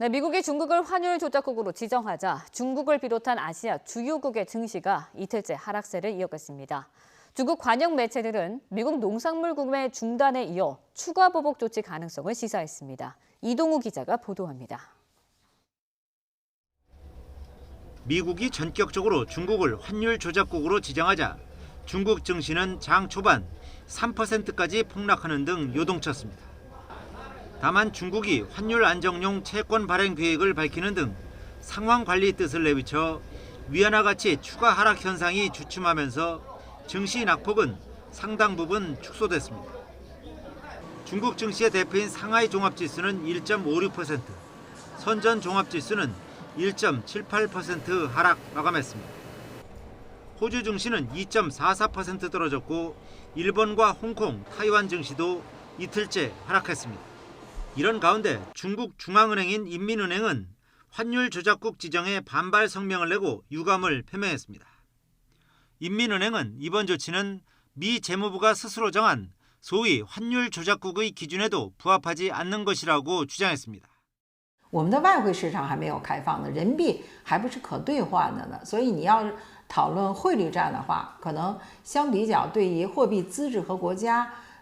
네, 미국이 중국을 환율 조작국으로 지정하자 중국을 비롯한 아시아 주요국의 증시가 이틀째 하락세를 이어갔습니다. 중국 관영 매체들은 미국 농산물 구매 중단에 이어 추가 보복 조치 가능성을 시사했습니다. 이동우 기자가 보도합니다. 미국이 전격적으로 중국을 환율 조작국으로 지정하자 중국 증시는 장 초반 3%까지 폭락하는 등 요동쳤습니다. 다만 중국이 환율 안정용 채권 발행 계획을 밝히는 등 상황 관리 뜻을 내비쳐 위안화 가치 추가 하락 현상이 주춤하면서 증시 낙폭은 상당 부분 축소됐습니다. 중국 증시의 대표인 상하이 종합지수는 1.56%, 선전 종합지수는 1.78% 하락 마감했습니다. 호주 증시는 2.44% 떨어졌고 일본과 홍콩, 타이완 증시도 이틀째 하락했습니다. 이런 가운데 중국 중앙은행인 인민은행은 환율 조작국 지정에 반발 성명을 내고 유감을 표명했습니다. 인민은행은 이번 조치는 미 재무부가 스스로 정한 소위 환율 조작국의 기준에도 부합하지 않는 것이라고 주장했습니다. 我们的外汇市场还没有开放呢，人民币还不是可兑换的呢，所以你要是讨论汇率战的话，可能相比较对于货币资质和国家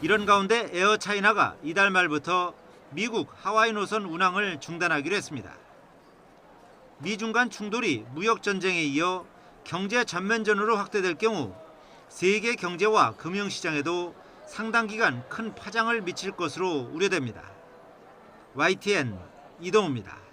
이런 가운데 에어차이나가 이달 말부터 미국 하와이 노선 운항을 중단하기로 했습니다. 미중 간 충돌이 무역 전쟁에 이어 경제 전면전으로 확대될 경우 세계 경제와 금융 시장에도 상당 기간 큰 파장을 미칠 것으로 우려됩니다. YTN 이동우입니다.